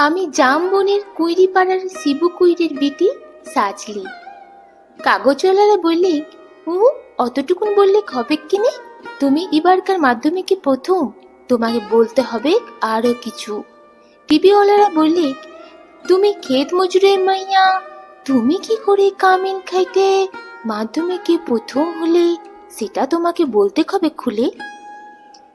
আমি জামবনের কুইরিপাড়ার শিবু কুইরের বিটি সাজলি। কাগজওয়ালারা বললে, ও, অতটুকুন বললে হবে কিনে? তুমি এবারকার মাধ্যমিকে প্রথম, তোমাকে বলতে হবে আরও কিছু। টিভিওয়ালারা বললে, তুমি ক্ষেত মজুরের মাইয়া, তুমি কি করে কামিন খাইতে? মাধ্যমিকে প্রথম হলে সেটা তোমাকে বলতে হবে খুলে?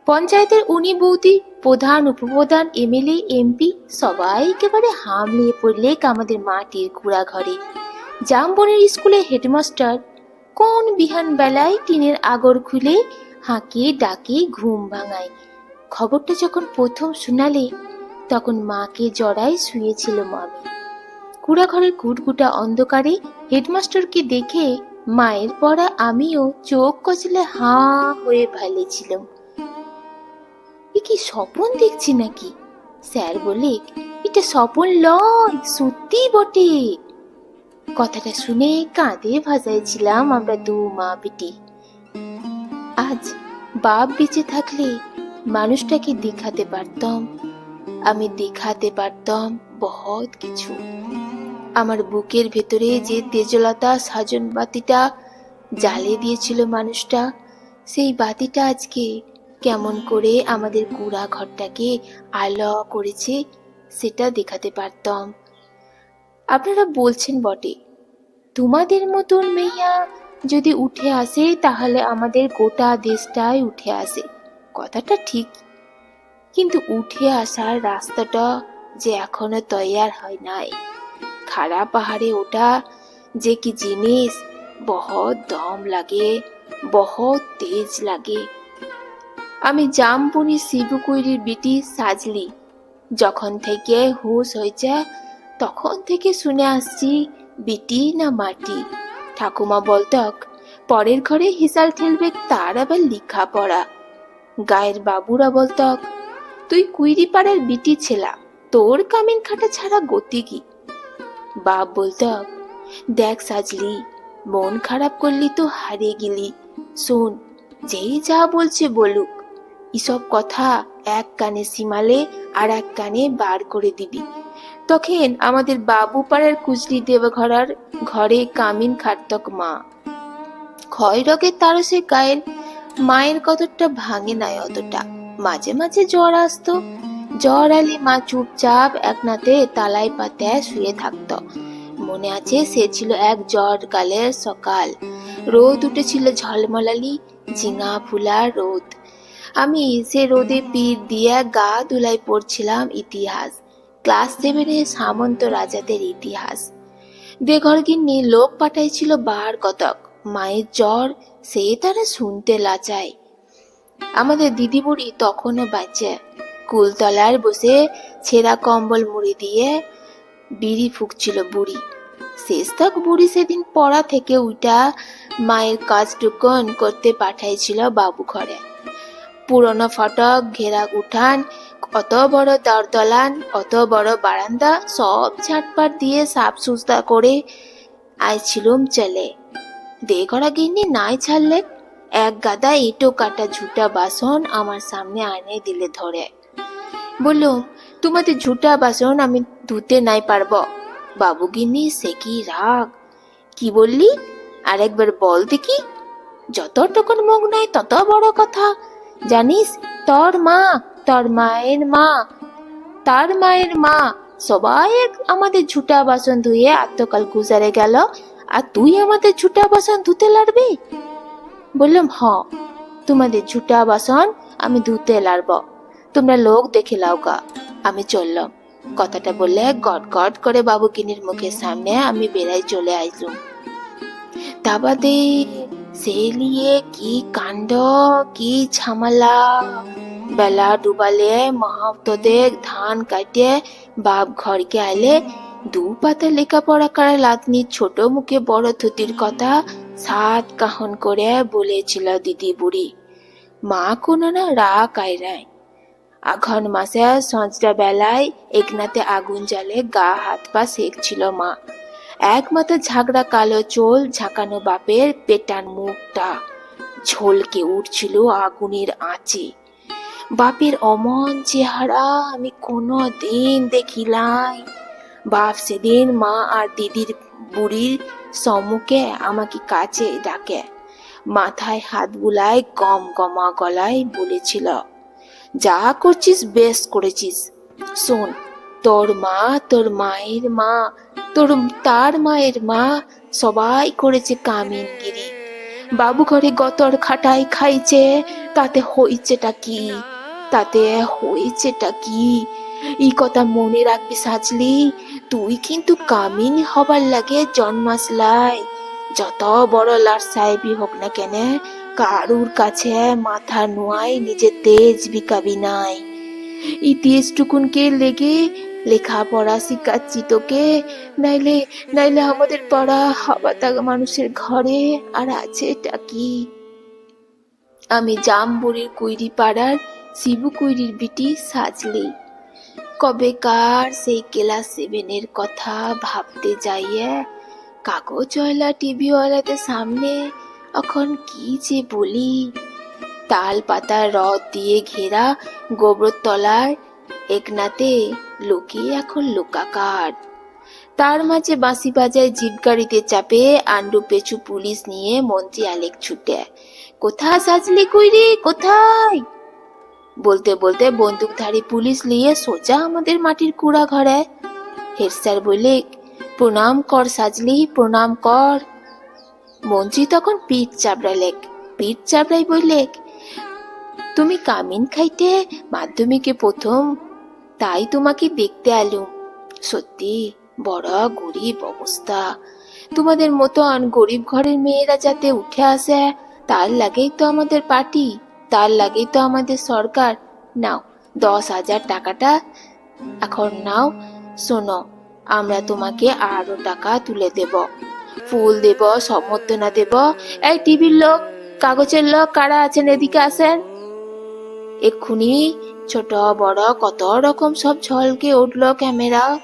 পঞ্চায়েতের উনি বৌদি, প্রধান, উপপ্রধান, এমএলএ, এমপি, সবাই একেবারে হামলে পড়লে আমাদের মাটির কুড়া ঘরে। জামবনের স্কুলে হেডমাস্টার, কোন বিহান বেলায় টিনের আগর খুলে হাঁকিয়ে ডাকে, ঘুম ভাঙায়। খবরটা যখন প্রথম শোনালে, তখন মাকে জড়ায় শুয়েছিল মামি। কুড়া ঘরের কুটকুটা অন্ধকারে হেডমাস্টারকে দেখে মায়ের পড়া আমিও চোখ কচলে হাঁ হয়ে ভালেছিলাম। কি স্বপন দেখছি নাকি? স্যার বলে, এটা স্বপন লয়, সত্যি বটে। কথাটা শুনে কাঁদে ভাসাইছিলাম আমরা দু মা বেটি আজ বাপ বেঁচে থাকলে মানুষটাকে দেখাতে পারতাম। আমি দেখাতে পারতাম বহুত কিছু। আমার বুকের ভেতরে যে তেজলতা সাজন বাতিটা জ্বালে দিয়েছিল মানুষটা, সেই বাতিটা আজকে কেমন করে আমাদের কুড়া ঘরটাকে আলো করেছে, সেটা দেখাতে পারতাম। আপনারা বলছেন বটে, তোমাদের মতন মেয়া যদি উঠে আসে, তাহলে আমাদের গোটা দেশটাই উঠে আসে। কথাটা ঠিক। কিন্তু উঠে আসার রাস্তাটা যে এখনও তৈয়ার হয় নাই। খারাপ পাহাড়ে ওঠা যে কি জিনিস, বহুত দম লাগে, বহুত তেজ লাগে। আমি জামপুনি শিবকুইরির বিটি সাজলি। যখন থেকে হুঁশ হয়েছে, তখন থেকে শুনে আসছি, বিটি না মাটি। ঠাকুমা বলতক, পরের ঘরে হিসাল ঠেলবে তার আবার লিখা পড়া গায়ের বাবুরা বলতক, তুই কুইরি পাড়ার বিটি ছেলা, তোর কামিন খাটা ছাড়া গতি কি? বাপ বলতক, দেখ সাজলি, মন খারাপ করলি তো হারিয়ে গেলি। শোন, যেই যা বলছে বলুক। এসব কথা এক কানে সীমালে আর এক কানে বার করে দিবি। তখন আমাদের বাবু পাড়ার কুজলি দেবঘরার ঘরে কামিন খাটতক মা। ক্ষয় রোগের তারসে গায়ের মায়ের কতটা ভাঙে নাই অতটা। মাঝে মাঝে জ্বর আসতো। জ্বর আলি মা চুপচাপ একনাতে তালাই পাতায় শুয়ে থাকতো। মনে আছে সে ছিল এক জ্বর কালের সকাল। রোদ উঠেছিল ঝলমলালি ঝিঙা ফুলা রোদ। আমি সে রোদে পিঠ দিয়ে গা দুলাই পড়ছিলাম ইতিহাস, ক্লাস সেভেনে সামন্ত রাজাদের ইতিহাস। বেঘর গিন্নি লোক পাঠাইছিল বার কতক, মায়ের জ্বর সে তারা শুনতে লাচায়। আমাদের দিদি বুড়ি তখনও বাঁচে, কুলতলার বসে ছেঁড়া কম্বল মুড়ি দিয়ে বিড়ি ফুকছিল বুড়ি। শেষ তক বুড়ি সেদিন পড়া থেকে উইটা মায়ের কাজটুকন করতে পাঠাইছিল বাবু ঘরে পুরনো ফটক, ঘেরা উঠান অত বড় দরদলান অত বড় বারান্দা, সব ঝাটপাট দিয়ে সাফ সুস্তা করে আইছিলুম চলে। দে করা গিন্নি নাই ছাড়লে, এক গাদা ইটো কাটা ঝুটা বাসন আমার সামনে আনে দিলে ধরে। বললুম তোমাদের ঝুটা বাসন আমি ধুতে নাই পারব। বাবু গিন্নি, সে কি রাগ? কি বললি? আরেকবার বল দেখি। যত টুকুন মুখ নাই তত বড় কথা। জানিস, তোর মা, তোর মায়ের মা। তার মায়ের মা সবাই আমাদের ঝুটা বাসন ধুয়ে আত্মকাল গুজারে গেল। আর তুই আমাদের ঝুটা বাসন ধুতে লাড়বি? বললাম, হ, তোমাদের ঝুটা বাসন আমি ধুতে লাড়ব। তোমরা লোক দেখে লাও গা। আমি চললাম। কথাটা বললে গট গট করে বাবুকিনির মুখের সামনে আমি বেড়াই চলে আইলুম। তা বাদে সে নিয়ে কি কাণ্ড, কি ঝামেলা? বেলা ডুবালে মহাপ্তদের ধান কাটে, বাপ ঘরকে আইলে দু পাতা লেখাপড়া করা লাতনি ছোট মুখে বড় থুতির কথা সাত কাহন করে বলেছিল দিদি বুড়ি। মা কোনো না রাগ আয়রায় আঘন মাসে সঞ্চটা বেলায় একনাতে আগুন জ্বালে গা হাত পা সেকছিল মা। এক মাথা ঝাগড়া কালো চোল ঝাঁকানো বাপের পেটান মুখটা। ঝলকে উঠছিল আগুনের আঁচে। বাপের অমন চেহারা আমি কোনো দিন দেখিলাই। বাপ সেদিন মা আর দিদির বুড়ির সম্মুখে আমাকে কাছে ডাকে। মাথায় হাত বুলায় গম গমা গলায় বলেছিল, যা করছিস, বেশ করেছিস। শোন, তোর মা, তোর মায়ের মা তোর তার মায়ের মা সবাই করেছে কামিনগিরি। বাবু ঘরে গতর খাটাই খাইছে, তাতে হইছেটা কি? তাতে হয়েছেটা কি? এই কথা মনে রাখবি সাজলি, তুই কিন্তু কামিন হবার লাগে জন্মাসলাই। যত বড় লার সাহেবই হোক না কেন, কারুর কাছে মাথা নোয়াই নিজের তেজ বিকাবি নাই। এই তেজটুকুনকে লেগে লেখাপড়া শিখাচ্ছি তোকে। নাইলে নাইলে আমাদের পাড়া হাবাতা মানুষের ঘরে আর আছে এটা কি? আমি জামবুড়ির কুইরি পাড়ার শিবু কুইরির বিটি সাজলি কবেকার সেই ক্লাস সেভেনের কথা ভাবতে যাইয়ে কাগজওয়ালা টিভিওয়ালাদের সামনে, এখন কি যে বলি? তাল পাতার রদ দিয়ে ঘেরা গোবর তলার একনাতে লুকিয়ে এখন লোকাকার। তার মাঝে বাঁশি বাজায় জিপ গাড়িতে চাপে আন্ডু পেছু পুলিশ নিয়ে মন্ত্রী আলেক ছুটে। কোথায় সাজলি কইরে কোথায়? বলতে বলতে বন্দুকধারী পুলিশ নিয়ে সোজা আমাদের মাটির কুড়া ঘরে। হেড স্যার বলে, প্রণাম কর সাজলি, প্রণাম কর। মন্ত্রী তখন পিঠ চাপড়ালেক পিঠ চাপড়াই বললেক তুমি কামিন খাইতে, মাধ্যমিকে প্রথম তাই তোমাকে দেখতে আলুম সত্যি, বড় গরিব অবস্থা। তোমাদের মতন গরিব ঘরের মেয়েরা যাতে উঠে আসে, তার লাগেই তো আমাদের পার্টি, তার লাগেই তো আমাদের সরকার। নাও, দশ হাজার টাকাটা এখন নাও। শোনো, আমরা তোমাকে আরও টাকা তুলে দেব। ফুল দেব, সম্বর্ধনা দেব। এই টিভির লোক, কাগজের লোক কারা আছেন এদিকে আসেন? এক্ষুনি ছোট, বড় কত রকম সব ঝলকে উঠল ক্যামেরা।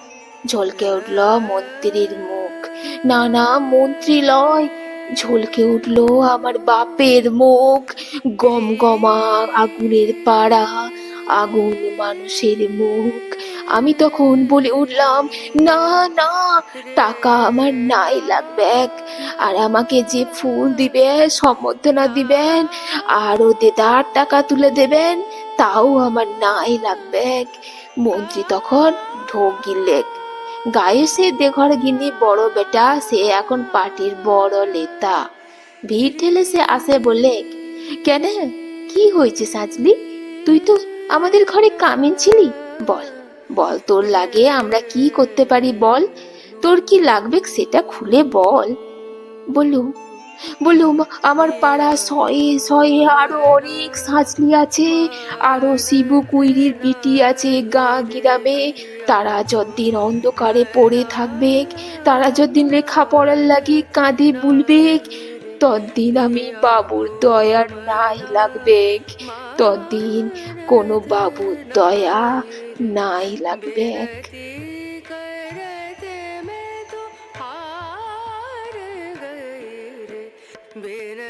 ঝলকে উঠল মন্ত্রীর মুখ। না না মন্ত্রী লয় ঝলকে উঠল আমার বাপের মুখ। গম গমা আগুনের পাড়া, আগুন মানুষের মুখ। আমি তখন বলে উঠলাম, না না, টাকা আমার নাই, লাগবে আর আমাকে যে ফুল দিবে, সম্বর্ধনা দিবেন, আরও দেদার টাকা তুলে দেবেন, তাও আমার নাই, লাগবে মন্ত্রী তখন ঢোক গিলেক গায়ে সে দেঘর গিনি বড় বেটা, সে এখন পার্টির বড় নেতা। ভিড় ঠেলে সে আসে বলে, কেন, কি হয়েছে সাজলি? তুই তো আমাদের ঘরে কামিন ছিলি? বল। বল, তোর লাগে আমরা কি করতে পারি বল? তোর কি লাগবে সেটা খুলে বল। বললুম বললুম, আমার পাড়া শয়ে শয়ে আরও অনেক সাজলি আছে, আরও শিবু কুইরির বিটি আছে গা গ্রামে তারা যতদিন অন্ধকারে পড়ে থাকবে, তারা যতদিন লেখাপড়ার লাগে কাঁদে বুলবে তদ্দিন আমি বাবুর দয়ার নাই লাগবে তদ্দিন কোনো বাবুর দয়া নাই লাগবে বের